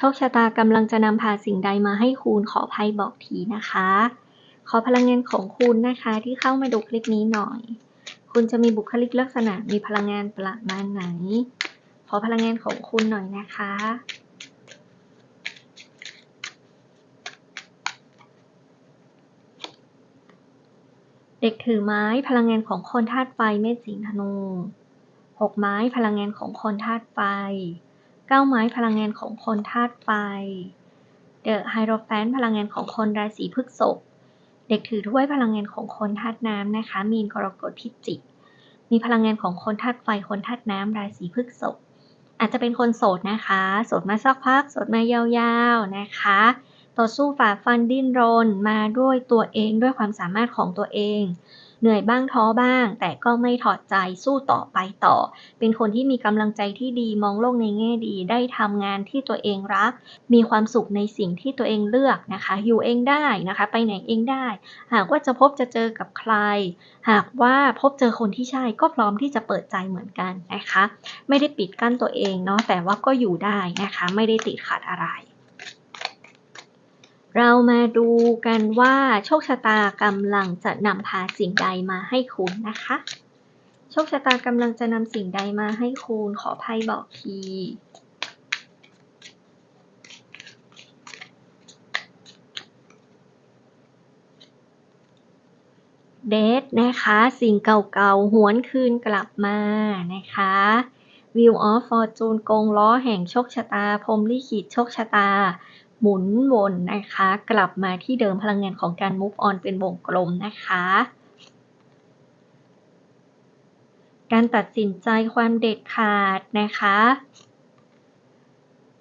ชคชะตากำลังจะนำพาสิ่งใดมาให้คุณขอไพ่บอกทีนะคะ ขอพลังงานของคุณนะคะที่เข้ามาดูคลิปนี้หน่อย คุณจะมีบุคลิกลักษณะมีพลังงานประมาณไหน ขอพลังงานของคุณหน่อยนะคะเด็กถือไม้พลังงานของคนธาตุไฟเมษสิงห์ธนูหกไม้พลังงานของคนธาตุไฟ เก้าไม้พลังงานของคนธาตุไฟ เดอะไฮโรแฟนพลังงานของคนราศีพฤษภ เด็กถือถ้วยพลังงานของคนธาตุน้ำนะคะ มีนกรกฎพิจิก มีพลังงานของคนธาตุไฟ คนธาตุน้ำราศีพฤษภ อาจจะเป็นคนโสดนะคะ โสดมาสักพัก โสดมายาวๆนะคะ ต่อสู้ฝ่าฟันดิ้นรน มาด้วยตัวเองด้วยความสามารถของตัวเอง เหนื่อยบ้างท้อบ้าง แต่ก็ไม่ถอดใจสู้ต่อไปต่อ เป็นคนที่มีกำลังใจที่ดีมองโลกในแง่ดี ได้ทำงานที่ตัวเองรัก มีความสุขในสิ่งที่ตัวเองเลือกนะคะอยู่เองได้นะคะ ไปไหนเองได้ หากว่าจะพบจะเจอกับใคร หากว่าพบเจอคนที่ใช่ก็พร้อมที่จะเปิดใจเหมือนกันนะคะ ไม่ได้ปิดกั้นตัวเองเนาะแต่ว่าก็อยู่ได้นะคะ ไม่ได้ติดขัดอะไร เรามาดูกันว่าโชคชะตากำลังจะนำพาสิ่งใดมาให้คุณนะคะ โชคชะตากำลังจะนำสิ่งใดมาให้คุณ ขอไพ่บอกทีเดทนะคะ สิ่งเก่าๆ หวนคืนกลับมานะคะ Wheel of Fortune กงล้อแห่งโชคชะตาพรมลิขิตโชคชะตา หมุนวนนะคะ กลับมาที่เดิมพลังงานของการ move on เป็นวงกลมนะคะ การตัดสินใจความเด็ดขาดนะคะ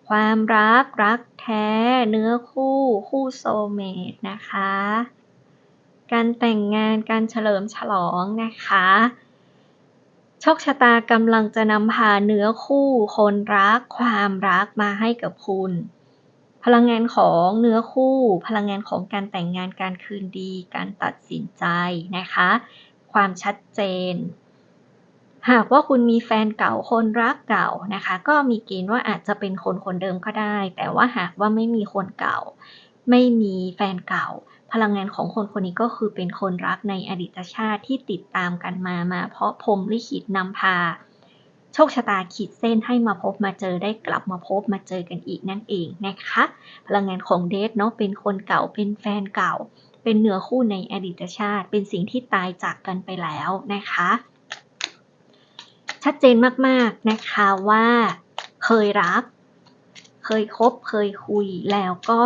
ความรักรักแท้ เนื้อคู่คู่โซเมตนะคะ การแต่งงานการเฉลิมฉลองนะคะโชคชะตากำลังจะนำพาเนื้อคู่คนรักความรักมาให้กับคุณ พลังงานของเนื้อคู่ พลังงานของการแต่งงานการคืนดี การตัดสินใจนะคะ ความชัดเจน หากว่าคุณมีแฟนเก่าคนรักเก่านะคะ ก็มีเกณฑ์ว่าอาจจะเป็นคนคนเดิมก็ได้ แต่ว่าหากว่าไม่มีคนเก่า ไม่มีแฟนเก่า พลังงานของคนคนนี้ก็คือเป็นคนรักในอดีตชาติที่ติดตามกันมามาเพราะพรมลิขิตนำพา โชคชะตาขีดเส้นให้มาพบมาเจอได้กลับมาพบมาเจอกันอีกนั่นเองนะคะ พลังงานของเดทเนาะเป็นคนเก่าเป็นแฟนเก่า เป็นเนื้อคู่ในอดีตชาติ เป็นสิ่งที่ตายจากกันไปแล้วนะคะ ชัดเจนมากๆนะคะว่าเคยรัก เคยคบเคยคุยแล้วก็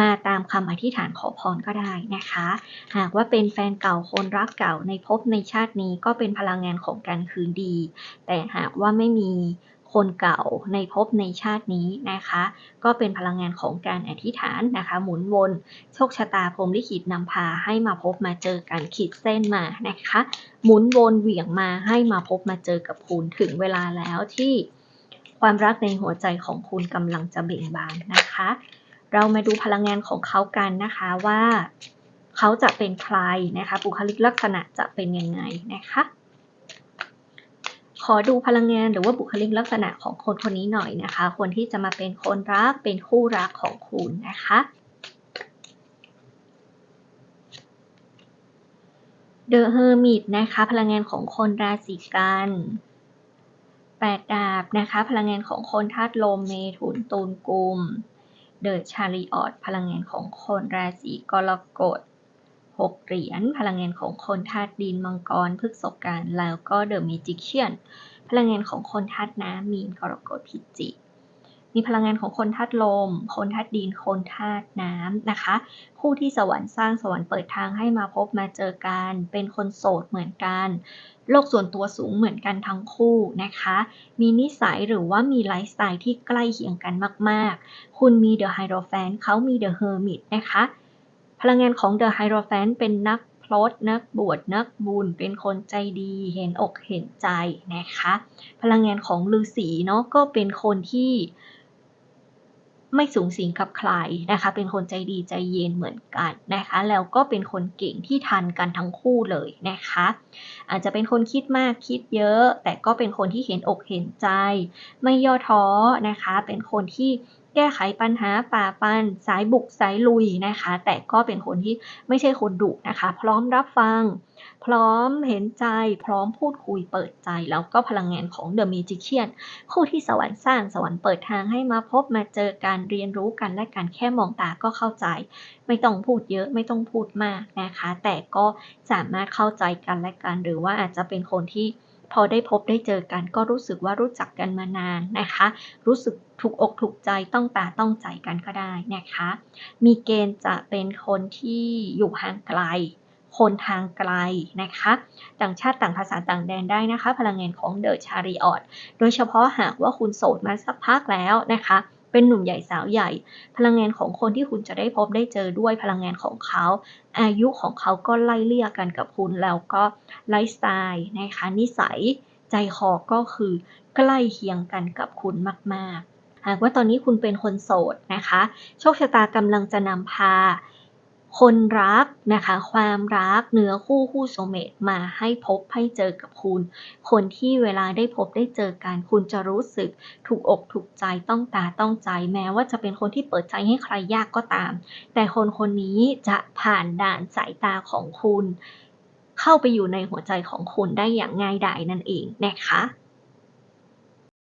มาตามคำอธิษฐานขอพรก็ได้นะคะ หากว่าเป็นแฟนเก่าคนรักเก่าในภพในชาตินี้ก็เป็นพลังงานของการคืนดี แต่หากว่าไม่มีคนเก่าในภพในชาตินี้นะคะ ก็เป็นพลังงานของการอธิษฐานนะคะ หมุนวนโชคชะตาพรมลิขิตนำพาให้มาพบมาเจอกันขีดเส้นมานะคะ หมุนวนเหวี่ยงมาให้มาพบมาเจอกับคุณถึงเวลาแล้วที่ความรักในหัวใจของคุณกำลังจะเบ่งบานนะคะ เรามาดูพลังงานของเขากันนะคะว่าเขาจะเป็นใครนะคะ บุคลิกลักษณะจะเป็นยังไงนะคะ ขอดูพลังงานหรือว่าบุคลิกลักษณะของคนคนนี้หน่อยนะคะ คนที่จะมาเป็นคนรักเป็นคู่รักของคุณนะคะ The Hermit นะคะ พลังงานของคนราศีกันแปดดาบนะคะ พลังงานของคนธาตุลมเมถุนตูนกุม เดอะชาริออตพลังงานของคนราศีกรกฎหกเหรียญพลังงานของคนธาตุดินมังกรพฤกษการแล้วก็เดอะมิจิเชียนพลังงานของคนธาตุน้ำมีนกรกฎพิจิก มีพลังงานของคนธาตุลม คนธาตุดิน คนธาตุน้ำนะคะ คู่ที่สวรรค์สร้างสวรรค์เปิดทางให้มาพบมาเจอกัน เป็นคนโสดเหมือนกัน โลกส่วนตัวสูงเหมือนกันทั้งคู่นะคะ มีนิสัยหรือว่ามีไลฟ์สไตล์ที่ใกล้เคียงกันมาก ๆ คุณมีเดอะไฮโดรแฟนเขามีเดอะเฮอร์มิตนะคะ พลังงานของเดอะไฮโดรแฟนเป็นนักพลดนักบวชนักบุญเป็นคนใจดีเห็นอกเห็นใจนะคะ พลังงานของฤาษีเนาะก็เป็นคนที่ ไม่สูงสิงกับใครนะคะ เป็นคนใจดีใจเย็นเหมือนกันนะคะ แล้วก็เป็นคนเก่งที่ทันกันทั้งคู่เลยนะคะ อาจจะเป็นคนคิดมากคิดเยอะ แต่ก็เป็นคนที่เห็นอกเห็นใจ ไม่ย่อท้อนะคะ เป็นคนที่ แก้ไขปัญหาป่าปัน สายบุกสายลุยนะคะ แต่ก็เป็นคนที่ไม่ใช่คนดุนะคะ พร้อมรับฟัง พร้อมเห็นใจ พร้อมพูดคุยเปิดใจ แล้วก็พลังงานของ The Magician คู่ที่สวรรค์สร้างสวรรค์เปิดทางให้มาพบมาเจอการเรียนรู้กันและการแค่มองตาก็เข้าใจ ไม่ต้องพูดเยอะไม่ต้องพูดมากนะคะ แต่ก็สามารถเข้าใจกันและกันหรือว่าอาจจะเป็นคนที่ พอได้พบได้เจอกันก็รู้สึกว่ารู้จักกันมานานนะคะ รู้สึกถูกอกถูกใจต้องตาต้องใจกันก็ได้นะคะ มีเกณฑ์จะเป็นคนที่อยู่ห่างไกล คนทางไกลนะคะ ต่างชาติต่างภาษาต่างแดนได้นะคะ พลังงานของเดอะชาริออตโดยเฉพาะหากว่าคุณโสดมาสักพักแล้วนะคะ เป็นหนุ่มใหญ่สาวใหญ่ พลังงานของคนที่คุณจะได้พบได้เจอด้วยพลังงานของเขา อายุของเขาก็ไล่เลี่ยกันกับคุณแล้วก็ไลฟ์สไตล์นะคะนิสัยใจคอก็คือใกล้เคียงกันกับคุณมาก ๆ หากว่าตอนนี้คุณเป็นคนโสดนะคะ โชคชะตากำลังจะนำพา คนรักนะคะ ความรักเนื้อคู่คู่โซเมตมาให้พบให้เจอกับคุณ คนที่เวลาได้พบได้เจอกัน คุณจะรู้สึกถูกอกถูกใจต้องตาต้องใจ แม้ว่าจะเป็นคนที่เปิดใจให้ใครยากก็ตาม แต่คนคนนี้จะผ่านด่านสายตาของคุณ เข้าไปอยู่ในหัวใจของคุณได้อย่างง่ายดายนั่นเองนะคะ